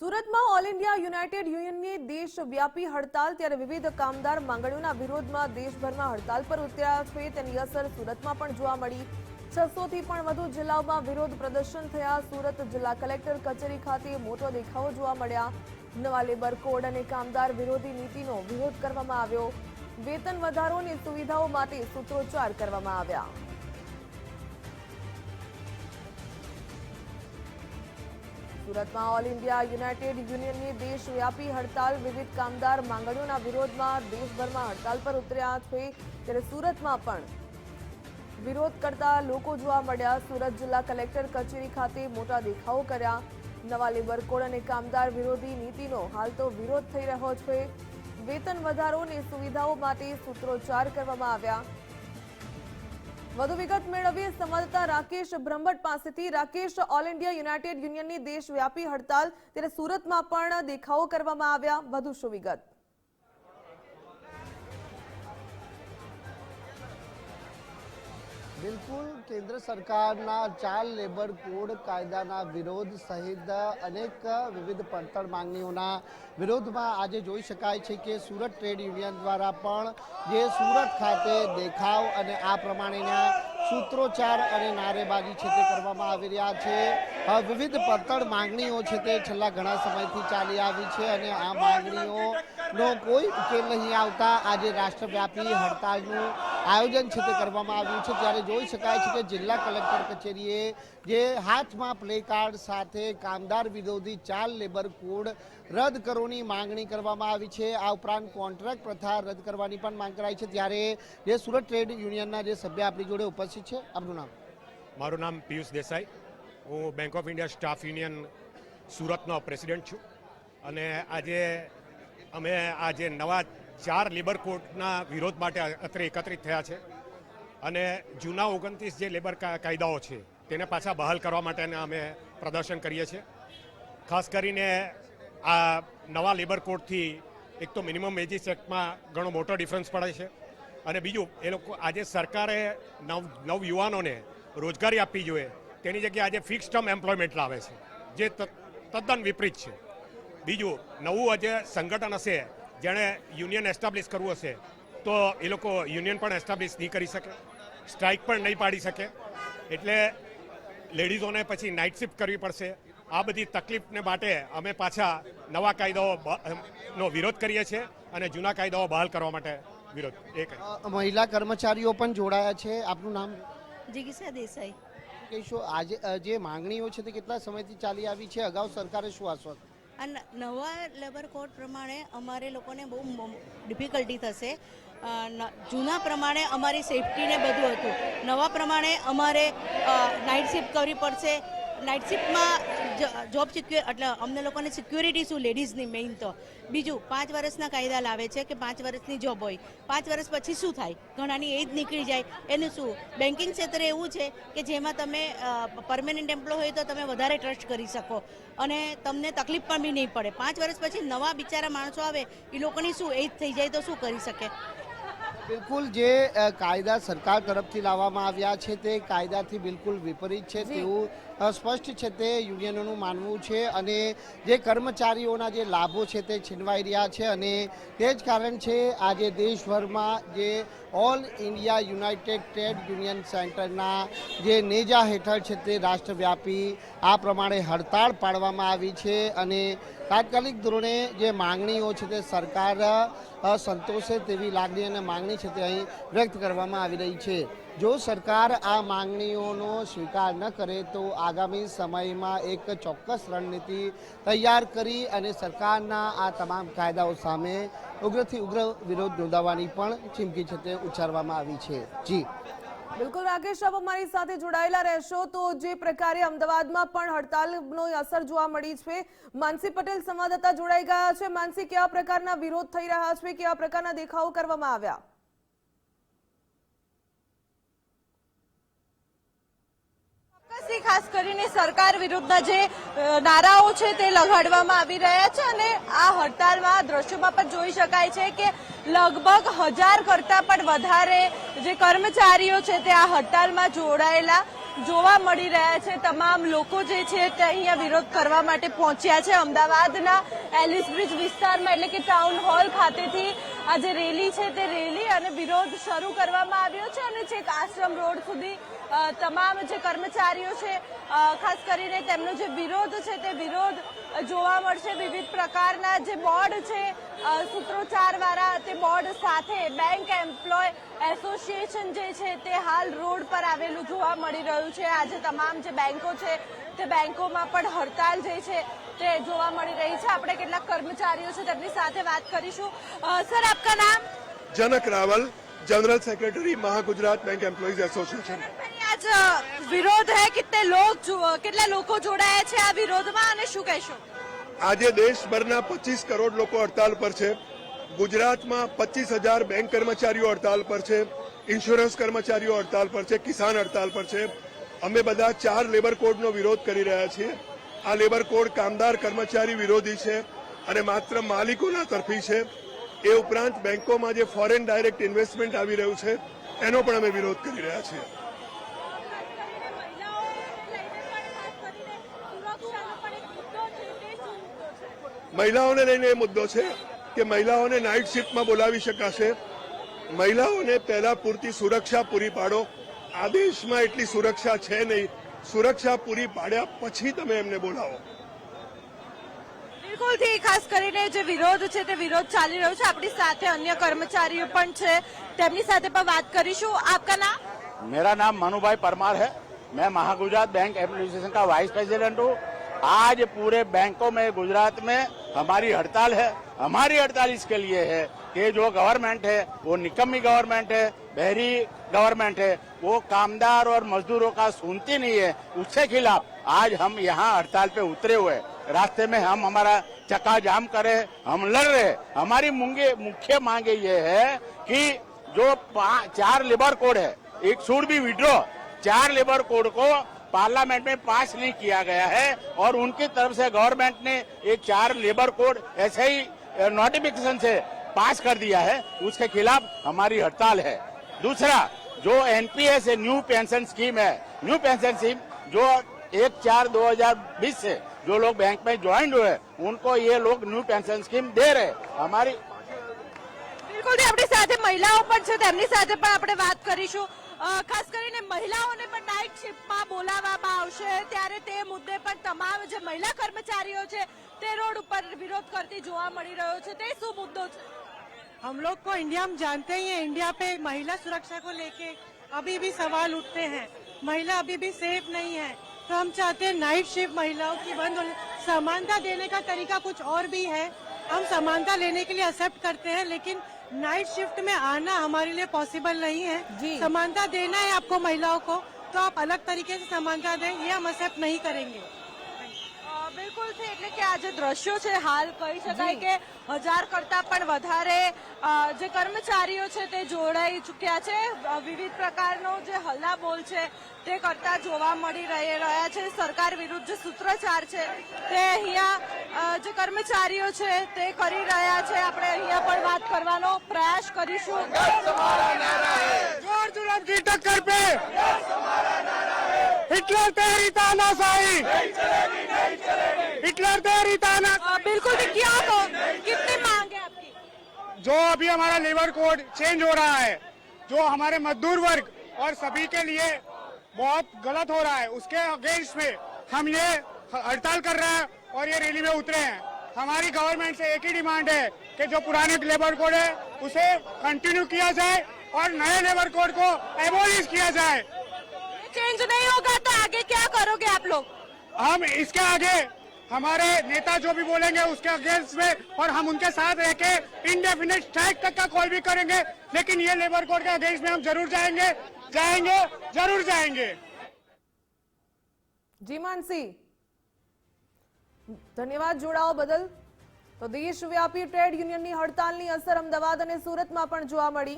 સુરતમાં all India united યુનિયનની દેશવ્યાપી હડતાલ ત્યારે વિવિધ કામદાર માંગણીઓના વિરોધમાં દેશભરમાં હડતાલ પર ઉતર્યા છે તેની અસર સુરતમાં પણ જોવા મળી. છસો થી પણ વધુ જિલ્લાઓમાં વિરોધ પ્રદર્શન થયા. સુરત જિલ્લા કલેક્ટર કચેરી ખાતે મોટો દેખાવો જોવા મળ્યા. નવા લેબર કોડ અને કામદાર વિરોધી નીતિનો વિરોધ કરવામાં આવ્યો. વેતન વધારોની સુવિધાઓ માટે સૂત્રોચ્ચાર કરવામાં આવ્યા. સુરતમાં ઓલ ઇન્ડિયા યુનાઇટેડ યુનિયનની દેશવ્યાપી હડતાલ વિવિધ કામદાર માંગણીઓના વિરોધમાં દેશભરમાં હડતાલ પર ઉતર્યા છે. ત્યારે સુરતમાં પણ વિરોધ કરતા લોકો જોવા મળ્યા. સુરત જિલ્લા કલેક્ટર કચેરી ખાતે મોટા દેખાવો કર્યા. નવા લેબર કોડ અને કામદાર વિરોધી નીતિનો હાલ તો વિરોધ થઈ રહ્યો છે. વેતન વધારોની સુવિધાઓ માટે સૂત્રોચ્ચાર કરવામાં આવ્યા. વધુ વિગત મેળવીએ સંવાદદાતા રાકેશ બ્રહ્મટ પાસેથી. રાકેશ ઓલ ઇન્ડિયા યુનાઇટેડ યુનિયનની દેશવ્યાપી હડતાલ, ત્યારે સુરતમાં પણ દેખાવો કરવામાં આવ્યા. વધુ શું વિગત? બિલકુલ કેન્દ્ર સરકારના ચાર લેબર કોડ કાયદાના વિરોધ સહિત અનેક વિવિધ પડતર માંગણીઓના વિરોધમાં આજે જોઈ શકાય છે કે સુરત ટ્રેડ યુનિયન દ્વારા પણ જે સુરત ખાતે દેખાવ અને આ પ્રમાણેના સૂત્રોચ્ચાર અને નારેબાજી છે તે કરવામાં આવી રહ્યા છે. વિવિધ પડતર માંગણીઓ છે તે છેલ્લા ઘણા સમયથી ચાલી આવી છે અને આ માંગણીઓનો કોઈ ઉકેલ નહીં આવતા આજે રાષ્ટ્રવ્યાપી હડતાલનું આયોજન છે તે કરવામાં આવ્યું છે. ત્યારે જોઈ શકાય છે કે જિલ્લા કલેક્ટર કચેરીએ જે હાથમાં પ્લે કાર્ડ સાથે કામદાર વિરોધી ચાર લેબર કોડ રદ કરોની માંગણી કરવામાં આવી છે. આ ઉપરાંત કોન્ટ્રાક્ટ પ્રથા રદ કરવાની પણ માંગ કરાઈ છે. ત્યારે જે સુરત ટ્રેડ યુનિયનના જે સભ્ય આપણી જોડે ઉપસ્થિત છે, આપનું નામ? મારું નામ પિયુષ દેસાઈ. હું bank of India staff union સુરતનો પ્રેસિડેન્ટ છું. અને આજે અમે આજે નવા ચાર લેબર કોર્ટના વિરોધ માટે અત્રે એકત્રિત થયા છે. અને જૂના ઓગણત્રીસ જે લેબર કાયદાઓ છે, તેને પાછા બહાલ કરવા માટેના અમે પ્રદર્શન કરીએ છીએ. ખાસ કરીને આ નવા લેબર કોડથી એક તો મિનિમમ વેજીસ એક્ટમાં ઘણો મોટો ડિફરન્સ પડે છે. અને બીજું, એ લોકો આજે સરકારે નવ નવ યુવાનોને રોજગારી આપવી જોઈએ. તેની જગ્યાએ આજે ફિક્સ ટર્મ એમ્પ્લોયમેન્ટ લાવે છે, જે તદ્દન વિપરીત છે. બીજું, નવું આજે સંગઠન હશે જેણે યુનિયન એસ્ટાબ્લિશ કરવું હશે તો એ લોકો યુનિયન પણ એસ્ટાબ્લિશ નહીં કરી શકે સ્ટ્રાઇક પણ નહીં પાડી શકે. એટલે લેડીઝોને પછી નાઇટ શિફ્ટ કરવી પડશે. આ બધી તકલીફને માટે અમે પાછા નવા કાયદાઓ નો વિરોધ કરીએ છીએ અને જૂના કાયદાઓ બહાલ કરવા માટે વિરોધ એ મહિલા કર્મચારીઓ પણ જોડાયા છે. આપનું નામ? જિગીસા દેસાઈ. કહીશું આજે અ, જે માંગણીઓ છે તે કેટલા સમયથી ચાલી આવી છે? અગાઉ સરકારે શું આશ્વાસન આ ન- નવા લેબર કોડ પ્રમાણે અમારે લોકોને બહુ ડિફિકલ્ટી થશે. જૂના પ્રમાણે અમારી સેફટીને બધું હતું. નવા પ્રમાણે અમારે નાઇટ શિફ્ટ કરવી પડશે. નાઇટ શિફ્ટમાં જોબ સિક્યોર એટલે અમને લોકોને સિક્યોરિટી શું? લેડીઝની મેઇન તો. બીજું, પાંચ વર્ષના કાયદા લાવે છે કે પાંચ વર્ષની જોબ હોય. પાંચ વર્ષ પછી શું થાય? ઘણાની એજ નીકળી જાય. એનું શું? બેન્કિંગ ક્ષેત્રે એવું છે કે જેમાં તમે પરમેનન્ટ એમ્પ્લોય હોય તો તમે વધારે ટ્રસ્ટ કરી શકો. અને તમને તકલીફ પણ બી નહીં પડે. પાંચ વર્ષ પછી નવા બિચારા માણસો આવે, એ લોકોની શું એજ થઈ જાય તો શું કરી શકે? બિલકુલ જે કાયદા સરકાર તરફથી લાવવામાં આવ્યા છે તે કાયદાથી બિલકુલ વિપરીત છે તેવું સ્પષ્ટ છે તે યુનિયનોનું માનવું છે અને જે કર્મચારીઓના જે લાભો છે તે છીનવાઈ રહ્યા છે અને તે જ કારણ છે આજે દેશભરમાં જે all India united trade union સેન્ટરના જે નેજા હેઠળ છે તે રાષ્ટ્રવ્યાપી આ પ્રમાણે હડતાળ પાડવામાં આવી છે અને તાત્કાલિક ધોરણે જે માંગણીઓ છે તે સરકાર સંતોષે તેવી લાગણી અને માંગણી છે તે અહીં વ્યક્ત કરવામાં આવી રહી છે. જો સરકાર આ માંગણીઓનો સ્વીકાર ન કરે તો આગામી સમયમાં એક ચોક્કસ રણનીતિ તૈયાર કરી અને સરકારના આ તમામ કાયદાઓ સામે ઉગ્રથી ઉગ્ર વિરોધ નોંધાવવાની પણ ચીમકી છે તે ઉચ્ચારવામાં આવી છે. જી. બિલકુલ રાકેશ આપ અમારી સાથે જોડાયેલા રહેશો તો જે પ્રકારે અમદાવાદમાં પણ હડતાલનો અસર જોવા મળી છે. માનસી પટેલ સંવાદદાતા જોડાઈ ગયા છે. માનસી, કેવા પ્રકારના વિરોધ થઈ રહ્યા છે? કેવા પ્રકારના દેખાવો કરવામાં આવ્યા? ચોક્કસથી ખાસ કરીને સરકાર વિરુદ્ધના જે નારાઓ છે તે લગાડવામાં આવી રહ્યા છે અને આ હડતાલમાં, દ્રશ્યોમાં પણ જોઈ શકાય છે કે લગભગ હજાર કરતાં પણ વધારે જે કર્મચારીઓ છે તે આ હડતાલમાં જોડાયેલા જોવા મળી રહ્યા છે. તમામ લોકો જે છે તે અહીંયા વિરોધ કરવા માટે પહોંચ્યા છે. અમદાવાદના એલિસ બ્રિજ વિસ્તારમાં એટલે કે ટાઉન હોલ ખાતેથી આ જે રેલી છે તે રેલી અને વિરોધ શરૂ કરવામાં આવ્યો છે અને છેક આશ્રમ રોડ સુધી તમામ જે કર્મચારીઓ છે ખાસ કરીને તેમનો જે વિરોધ છે તે વિરોધ જોવા મળશે. વિવિધ પ્રકારના જે બોર્ડ છે સૂત્રોચ્ચાર વાળા તે બોર્ડ સાથે બેંક એમ્પ્લોય એસોસિએશન જે છે તે હાલ રોડ પર આવેલું જોવા મળી રહ્યું છે. આજે તમામ જે બેંકો છે તે બેંકોમાં પણ હડતાલ જે છે તે જોવા મળી રહી છે. આપણે કેટલાક કર્મચારીઓ છે તેમની સાથે વાત કરીશું. સર આપકા નામ? Janak Raval general secretary Mahagujarat bank employees association. આજ વિરોધ હે? કેટલે લોગ કેટલા લોકો જોડાયા છે આ વિરોધમાં અને શું કહેશો? આજે દેશભરના પચીસ કરોડ લોકો હડતાલ પર છે. ગુજરાતમાં પચીસ હજાર બેંક કર્મચારીઓ હડતાલ પર છે. ઇન્સ્યોરન્સ કર્મચારીઓ હડતાલ પર છે. કિસાન હડતાલ પર છે. અમે બધા ચાર લેબર કોડનો વિરોધ કરી રહ્યા છીએ. આ લેબર કોડ કામદાર, કર્મચારી વિરોધી છે અને માત્ર માલિકોના તરફી છે. એ ઉપરાંત બેંકોમાં જે ફોરેન ડાયરેક્ટ ઇન્વેસ્ટમેન્ટ આવી રહ્યું છે, એનો પણ અમે વિરોધ કરી રહ્યા છીએ. મહિલાઓને લઈને એ મુદ્દો છે કે મહિલાઓને નાઇટ શિફ્ટમાં બોલાવી શકાશે. મહિલાઓને પહેલા પૂરતી સુરક્ષા પૂરી પાડો. આદેશમાં એટલી સુરક્ષા છે નહીં સુરક્ષા પૂરી પાડ્યા પછી તમે એમને બોલાવો બિલકુલથી ખાસ કરીને જે વિરોધ છે તે વિરોધ ચાલી રહ્યો છે આપણી સાથે અન્ય કર્મચારીઓ પણ છે તેમની સાથે પણ વાત કરીશું આપકા નામ मेरा नाम मनु भाई परमार है मैं महागुजरात बैंक एडमिनिस्ट्रेशन का वाइस प्रेसिडेंट हूँ आज पूरे बैंकों में गुजरात में हमारी हड़ताल है हमारी हड़ताल इसके लिए है कि जो गवर्नमेंट है वो निकम्मी गवर्नमेंट है बहरी गवर्नमेंट है। वो कामदार और मजदूरों का सुनती नहीं है। उसके खिलाफ आज हम यहाँ हड़ताल पे उतरे हुए रास्ते में हम हमारा चक्का जाम करे, हम लड़ रहे हमारी मुंगे मुख्य मांगे ये है कि जो चार लेबर कोड है, एक शुड बी विड्रॉ चार लेबर कोड को पार्लियामेंट में पास नहीं किया गया है और उनकी तरफ़ से गवर्नमेंट ने एक चार लेबर कोड ऐसे ही नोटिफिकेशन से पास कर दिया है। उसके खिलाफ हमारी हड़ताल है। दूसरा जो एनपीएस है न्यू पेंशन स्कीम है न्यू पेंशन स्कीम जो एक चार दो हजार बीस से जो लोग बैंक में ज्वाइन हुए उनको ये लोग न्यू पेंशन स्कीम दे रहे हमारी બિલકુલ આપણી સાથે મહિલાઓ પણ છે તેમની સાથે પણ આપણે વાત કરીશું અ, ખાસ કરીને મહિલાઓને પણ નાઇટ શિફ્ટમાં બોલાવવામાં આવશે ત્યારે તે મુદ્દે પણ તમામ જે મહિલા કર્મચારીઓ છે તે રોડ ઉપર વિરોધ કરતી જોવા મળી રહ્યો છે તે શું મુદ્દો છે हम लोग को इंडिया हम जानते ही हैं इंडिया पे महिला सुरक्षा को लेके अभी भी सवाल उठते हैं। महिला अभी भी सेफ़ नहीं है। तो हम चाहते हैं नाइट शिफ्ट महिलाओं की बंद समानता देने का तरीका कुछ और भी है। हम समानता लेने के लिए एक्सेप्ट करते हैं लेकिन नाइट शिफ्ट में आना हमारे लिए पॉसिबल नहीं है। समानता देना है आपको महिलाओं को तो आप अलग तरीके से समानता दें ये हम एक्सेप्ट नहीं करेंगे। બિલકુલ છે એટલે કે આ જે દ્રશ્યો છે હાલ કહી શકાય કે હજાર કરતા પણ વધારે અ, જે કર્મચારીઓ છે તે જોડાઈ ચૂક્યા છે અ, વિવિધ પ્રકારનો જે હલ્લાબોલ છે તે કરતા જોવા મળી રહી રહ્યા છે સરકાર વિરુદ્ધ જે સૂત્રોચ્ચાર છે તે અહીંયા અ, જે કર્મચારીઓ છે તે કરી રહ્યા છે આપણે અહીંયા પણ વાત કરવાનો પ્રયાસ કરીશું जोर जुलम की टक्कर पे हिटलर तेरी तानाशाही हिटलर तेरी ताना अ, बिल्कुल भी क्या हो कितनी मांग है आपकी? जो अभी हमारा लेबर कोड चेंज हो रहा है जो हमारे मजदूर वर्ग और सभी के लिए बहुत गलत हो रहा है उसके अगेंस्ट में हम ये हड़ताल कर रहे हैं और ये रैली में उतरे हैं। हमारी गवर्नमेंट से एक ही डिमांड है कि जो पुराने लेबर कोड है उसे कंटिन्यू किया जाए और नए लेबर कोड को एबोलिश किया जाए। चेंज नहीं होगा तो आगे क्या करोगे आप लोग? हम इसके आगे हमारे नेता जो भी बोलेंगे उसके अगेंस्ट में और हम उनके साथ रह के इंडेफिनिट स्ट्राइक तक का कॉल भी करेंगे लेकिन ये लेबर कोड के अगेंस्ट में हम जरूर जाएंगे जाएंगे जरूर जाएंगे જી માનસી ધન્યવાદ જોડાવા બદલ તો દેશવ્યાપી ટ્રેડ યુનિયનની હડતાલની અસર અમદાવાદ અને સુરતમાં પણ જોવા મળી